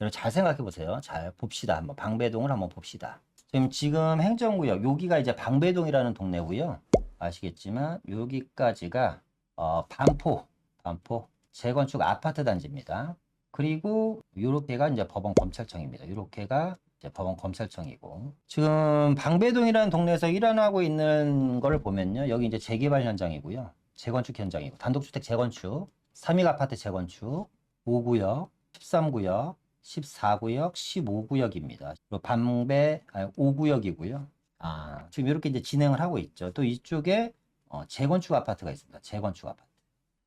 여러분 잘 생각해 보세요. 잘 봅시다. 한번 방배동을 한번 봅시다. 지금 행정구역 여기가 이제 방배동이라는 동네고요. 아시겠지만 여기까지가 어, 반포 반포 재건축 아파트 단지입니다. 그리고 요렇게가 이제 법원 검찰청입니다. 요렇게가 법원 검찰청이고 지금 방배동이라는 동네에서 일어나고 있는 걸 보면요. 여기 이제 재개발 현장이고요. 재건축 현장이고 단독주택 재건축, 3일 아파트 재건축, 5구역, 13구역, 14구역, 15구역입니다. 그리고 방배 아니, 5구역이고요. 아, 지금 이렇게 이제 진행을 하고 있죠. 또 이쪽에 어, 재건축 아파트가 있습니다. 재건축 아파트.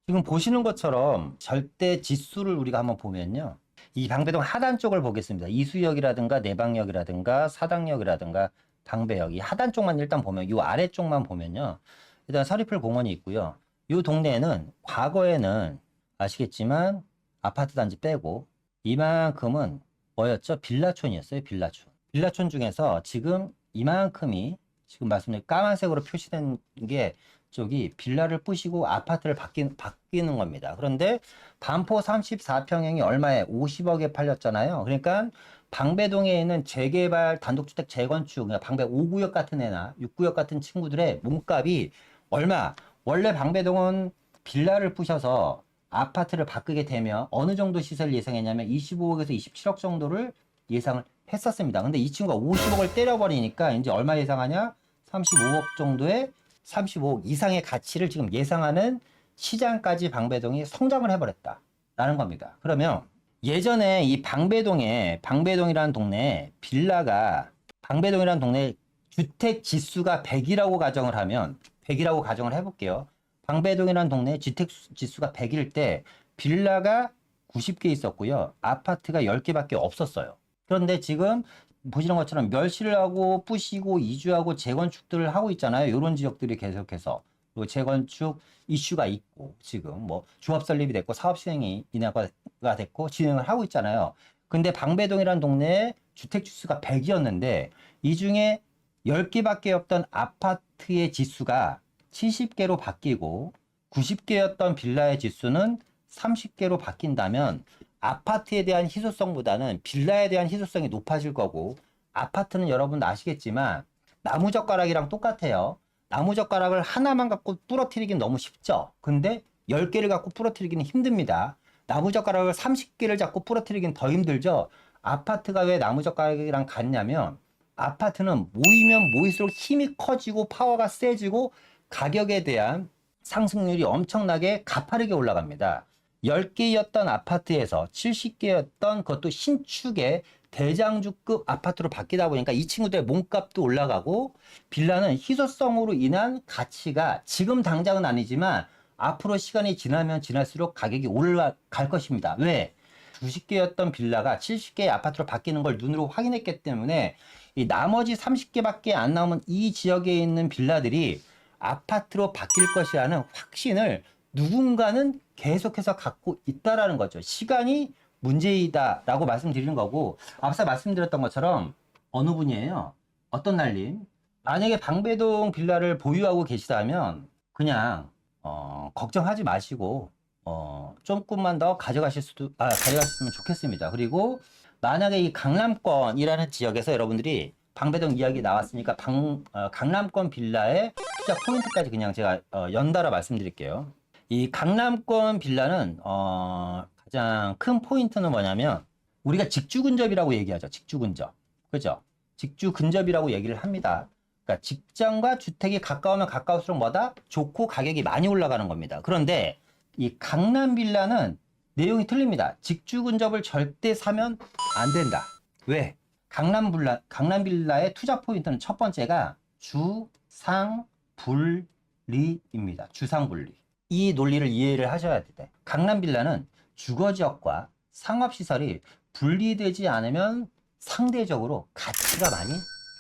지금 보시는 것처럼 절대 지수를 우리가 한번 보면요. 이 방배동 하단 쪽을 보겠습니다. 이수역이라든가 내방역이라든가 사당역이라든가 방배역 이 하단 쪽만 일단 보면 이 아래 쪽만 보면요. 일단 서리풀 공원이 있고요. 이 동네에는 과거에는 아시겠지만 아파트 단지 빼고 이만큼은 뭐였죠? 빌라촌이었어요. 빌라촌. 빌라촌 중에서 지금 이만큼이 지금 말씀드린 까만색으로 표시된 게 쪽이 빌라를 부시고 아파트를 바뀌, 바뀌는 겁니다. 그런데 반포 34평형이 얼마에 50억에 팔렸잖아요. 그러니까 방배동에 있는 재개발 단독주택 재건축, 그러니까 방배 5구역 같은 애나 6구역 같은 친구들의 몸값이 얼마? 원래 방배동은 빌라를 부셔서 아파트를 바꾸게 되면 어느 정도 시세를 예상했냐면 25억에서 27억 정도를 예상을 했었습니다. 근데 이 친구가 50억을 때려버리니까 이제 얼마 예상하냐? 35억 정도의 35억 이상의 가치를 지금 예상하는 시장까지 방배동이 성장을 해버렸다 라는 겁니다. 그러면 예전에 이 방배동에 방배동이라는 동네에 빌라가 방배동이라는 동네 주택 지수가 100이라고 가정을 하면 100이라고 가정을 해볼게요. 방배동이라는 동네 주택 수- 지수가 100일 때 빌라가 90개 있었고요. 아파트가 10개밖에 없었어요. 그런데 지금 보시는 것처럼 멸실을 하고 부시고 이주하고 재건축들을 하고 있잖아요. 이런 지역들이 계속해서 그리고 재건축 이슈가 있고 지금 뭐 조합 설립이 됐고 사업 시행이 인하가 됐고 진행을 하고 있잖아요. 근데 방배동이라는 동네에 주택 지수가 100이었는데 이 중에 10개밖에 없던 아파트의 지수가 70개로 바뀌고 90개였던 빌라의 지수는 30개로 바뀐다면 아파트에 대한 희소성보다는 빌라에 대한 희소성이 높아질 거고 아파트는 여러분 아시겠지만 나무젓가락이랑 똑같아요. 나무젓가락을 하나만 갖고 부러뜨리긴 너무 쉽죠. 근데 10개를 갖고 부러뜨리기는 힘듭니다. 나무젓가락을 30개를 잡고 부러뜨리긴 더 힘들죠. 아파트가 왜 나무젓가락이랑 같냐면 아파트는 모이면 모일수록 힘이 커지고 파워가 세지고 가격에 대한 상승률이 엄청나게 가파르게 올라갑니다. 10개였던 아파트에서 70개였던 그것도 신축의 대장주급 아파트로 바뀌다 보니까 이 친구들의 몸값도 올라가고 빌라는 희소성으로 인한 가치가 지금 당장은 아니지만 앞으로 시간이 지나면 지날수록 가격이 올라갈 것입니다. 왜? 90개였던 빌라가 70개의 아파트로 바뀌는 걸 눈으로 확인했기 때문에 이 나머지 30개밖에 안 남은 이 지역에 있는 빌라들이 아파트로 바뀔 것이라는 확신을 누군가는 계속해서 갖고 있다라는 거죠. 시간이 문제이다라고 말씀드리는 거고 앞서 말씀드렸던 것처럼 어느 분이에요. 어떤 날님 만약에 방배동 빌라를 보유하고 계시다면 그냥 어, 걱정하지 마시고 어, 조금만 더 가져가실 수도 아, 가져가셨으면 좋겠습니다. 그리고 만약에 이 강남권이라는 지역에서 여러분들이 방배동 이야기 나왔으니까 방, 어, 강남권 빌라의 투자 포인트까지 그냥 제가 어, 연달아 말씀드릴게요. 이 강남권 빌라는 어, 가장 큰 포인트는 뭐냐면 우리가 직주 근접이라고 얘기하죠. 직주 근접. 그죠? 직주 근접이라고 얘기를 합니다. 그러니까 직장과 주택이 가까우면 가까울수록 뭐다? 좋고 가격이 많이 올라가는 겁니다. 그런데 이 강남 빌라는 내용이 틀립니다. 직주 근접을 절대 사면 안 된다. 왜? 강남 빌라, 강남 빌라의 투자 포인트는 첫 번째가 주상 분리입니다. 주상 분리. 이 논리를 이해를 하셔야 돼. 강남 빌라는 주거 지역과 상업 시설이 분리되지 않으면 상대적으로 가치가 많이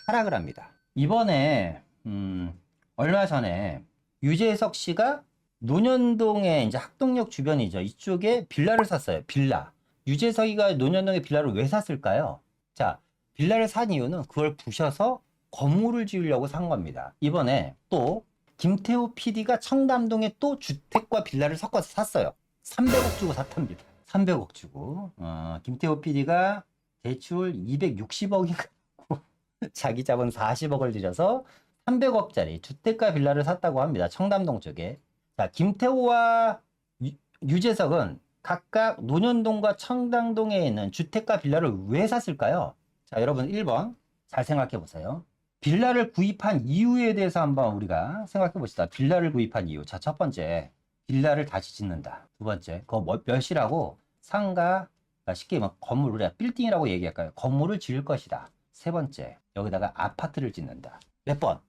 하락을 합니다. 이번에 음, 얼마 전에 유재석 씨가 논현동의 이제 학동역 주변이죠. 이쪽에 빌라를 샀어요. 빌라. 유재석이가 논현동에 빌라를 왜 샀을까요? 자, 빌라를 산 이유는 그걸 부셔서 건물을 지으려고 산 겁니다. 이번에 또 김태호 PD가 청담동에 또 주택과 빌라를 섞어서 샀어요. 300억 주고 샀답니다. 300억 주고 어, 김태호 PD가 대출 260억인가 자기 자본 40억을 들여서 300억짜리 주택가 빌라를 샀다고 합니다. 청담동 쪽에. 자, 김태호와 유, 유재석은 각각 논현동과 청담동에 있는 주택가 빌라를 왜 샀을까요? 자, 여러분 1번 잘 생각해 보세요. 빌라를 구입한 이유에 대해서 한번 우리가 생각해 봅시다. 빌라를 구입한 이유. 자, 첫 번째. 빌라를 다시 짓는다. 두 번째. 그거 뭐- 몇이라고? 상가, 그러니까 쉽게 말하면 건물, 우리가 빌딩이라고 얘기할까요? 건물을 지을 것이다. 세 번째. 여기다가 아파트를 짓는다. 몇 번?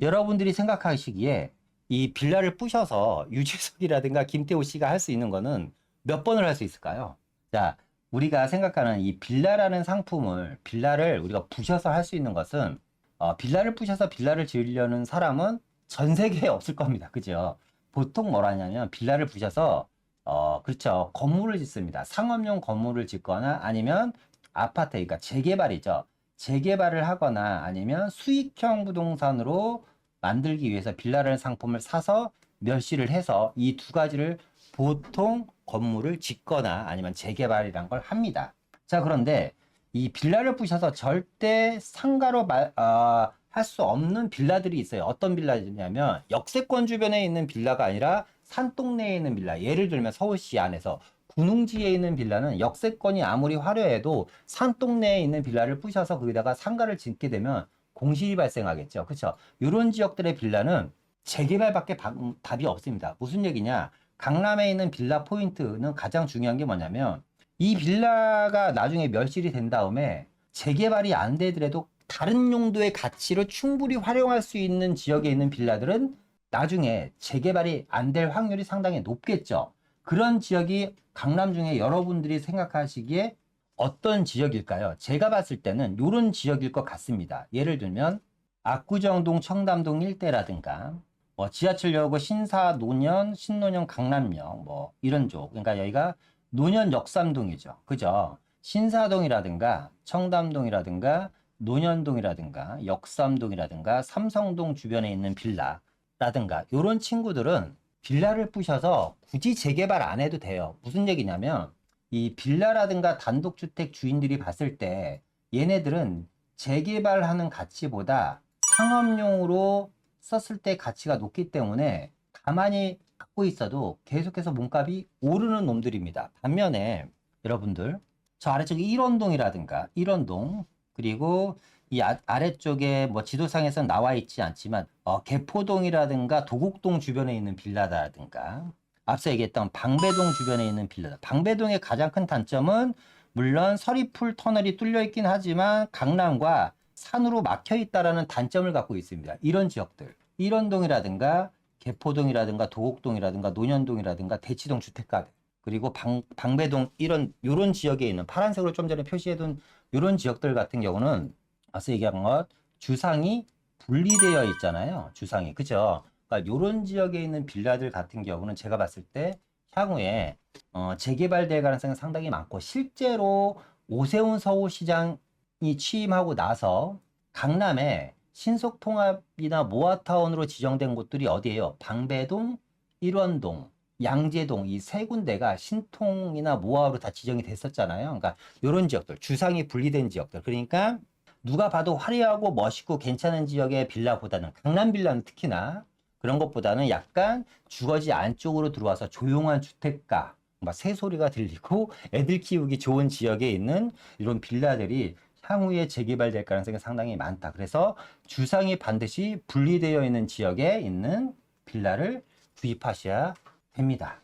여러분들이 생각하시기에 이 빌라를 부셔서 유재석이라든가 김태호 씨가 할 수 있는 거는 몇 번을 할 수 있을까요? 자, 우리가 생각하는 이 빌라라는 상품을, 빌라를 우리가 부셔서 할 수 있는 것은, 어, 빌라를 부셔서 빌라를 지으려는 사람은 전 세계에 없을 겁니다. 그죠? 보통 뭐라냐면, 빌라를 부셔서, 어, 그렇죠. 건물을 짓습니다. 상업용 건물을 짓거나 아니면 아파트, 그러니까 재개발이죠. 재개발을 하거나 아니면 수익형 부동산으로 만들기 위해서 빌라라는 상품을 사서 멸시를 해서 이 두 가지를 보통 건물을 짓거나 아니면 재개발이란 걸 합니다. 자, 그런데 이 빌라를 부셔서 절대 상가로 아, 할수 없는 빌라들이 있어요. 어떤 빌라냐면 역세권 주변에 있는 빌라가 아니라 산동네에 있는 빌라. 예를 들면 서울시 안에서 군웅지에 있는 빌라는 역세권이 아무리 화려해도 산동네에 있는 빌라를 부셔서 거기다가 상가를 짓게 되면 공실이 발생하겠죠. 그렇죠? 이런 지역들의 빌라는 재개발밖에 바- 답이 없습니다. 무슨 얘기냐? 강남에 있는 빌라 포인트는 가장 중요한 게 뭐냐면 이 빌라가 나중에 멸실이 된 다음에 재개발이 안 되더라도 다른 용도의 가치로 충분히 활용할 수 있는 지역에 있는 빌라들은 나중에 재개발이 안 될 확률이 상당히 높겠죠. 그런 지역이 강남 중에 여러분들이 생각하시기에 어떤 지역일까요? 제가 봤을 때는 이런 지역일 것 같습니다. 예를 들면 압구정동 청담동 일대라든가 뭐 지하철역고 신사 노년 신노년 강남역 뭐 이런 쪽 그러니까 여기가 노년 역삼동이죠. 그죠? 신사동이라든가 청담동이라든가 논현동이라든가 역삼동이라든가 삼성동 주변에 있는 빌라라든가 이런 친구들은 빌라를 부셔서 굳이 재개발 안 해도 돼요. 무슨 얘기냐면 이 빌라라든가 단독주택 주인들이 봤을 때 얘네들은 재개발하는 가치보다 상업용으로 썼을 때 가치가 높기 때문에 가만히 갖고 있어도 계속해서 몸값이 오르는 놈들입니다. 반면에 여러분들 저 아래쪽에 일원동이라든가 일원동 그리고 이 아, 아래쪽에 뭐 지도상에서는 나와 있지 않지만 어, 개포동이라든가 도곡동 주변에 있는 빌라다라든가 앞서 얘기했던 방배동 주변에 있는 빌라다. 방배동의 가장 큰 단점은 물론 서리풀 터널이 뚫려 있긴 하지만 강남과 산으로 막혀 있다라는 단점을 갖고 있습니다. 이런 지역들, 일원동이라든가 개포동이라든가 도곡동이라든가 논현동이라든가 대치동 주택가들 그리고 방, 방배동 이런 요런 지역에 있는 파란색으로 좀 전에 표시해둔 요런 지역들 같은 경우는 앞서 얘기한 것 주상이 분리되어 있잖아요. 주상이 그죠? 그러니까 요런 지역에 있는 빌라들 같은 경우는 제가 봤을 때 향후에 어, 재개발될 가능성이 상당히 많고 실제로 오세훈 서울시장이 취임하고 나서 강남에 신속통합이나 모아타운으로 지정된 곳들이 어디예요? 방배동, 일원동, 양재동 이 세 군데가 신통이나 모아로 다 지정이 됐었잖아요. 그러니까 이런 지역들, 주상이 분리된 지역들. 그러니까 누가 봐도 화려하고 멋있고 괜찮은 지역의 빌라보다는 강남 빌라는 특히나 그런 것보다는 약간 주거지 안쪽으로 들어와서 조용한 주택가, 막 새소리가 들리고 애들 키우기 좋은 지역에 있는 이런 빌라들이 향후에 재개발될 가능성이 상당히 많다. 그래서 주상이 반드시 분리되어 있는 지역에 있는 빌라를 구입하셔야 됩니다.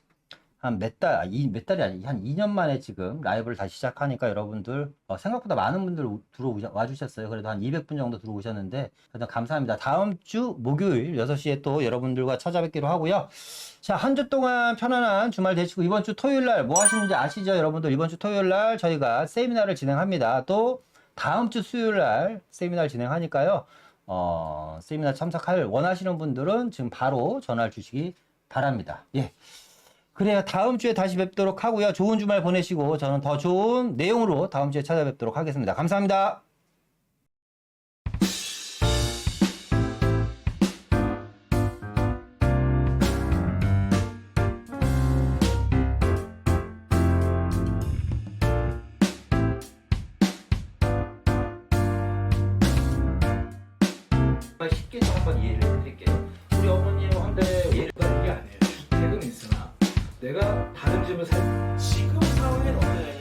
한 몇 달, 이 몇 달이 아니, 한 2년 만에 지금 라이브를 다시 시작하니까 여러분들, 어, 생각보다 많은 분들 오- 들어와 주셨어요. 그래도 한 200분 정도 들어오셨는데, 일단 감사합니다. 다음 주 목요일 6시에 또 여러분들과 찾아뵙기로 하고요. 자, 한 주 동안 편안한 주말 되시고, 이번 주 토요일 날 뭐 하시는지 아시죠? 여러분들, 이번 주 토요일 날 저희가 세미나를 진행합니다. 또, 다음 주 수요일 날 세미나를 진행하니까요. 어, 세미나 참석할 원하시는 분들은 지금 바로 전화를 주시기 바랍니다. 예. 그래요. 다음 주에 다시 뵙도록 하고요. 좋은 주말 보내시고 저는 더 좋은 내용으로 다음 주에 찾아뵙도록 하겠습니다. 감사합니다. 쉽게 좀 한번 이해를 해드릴게요. 우리 어머니와 한데 예를 이게 아니에요. 주택은 있으나 내가 다른 집을 살 지금 상황에는 어때?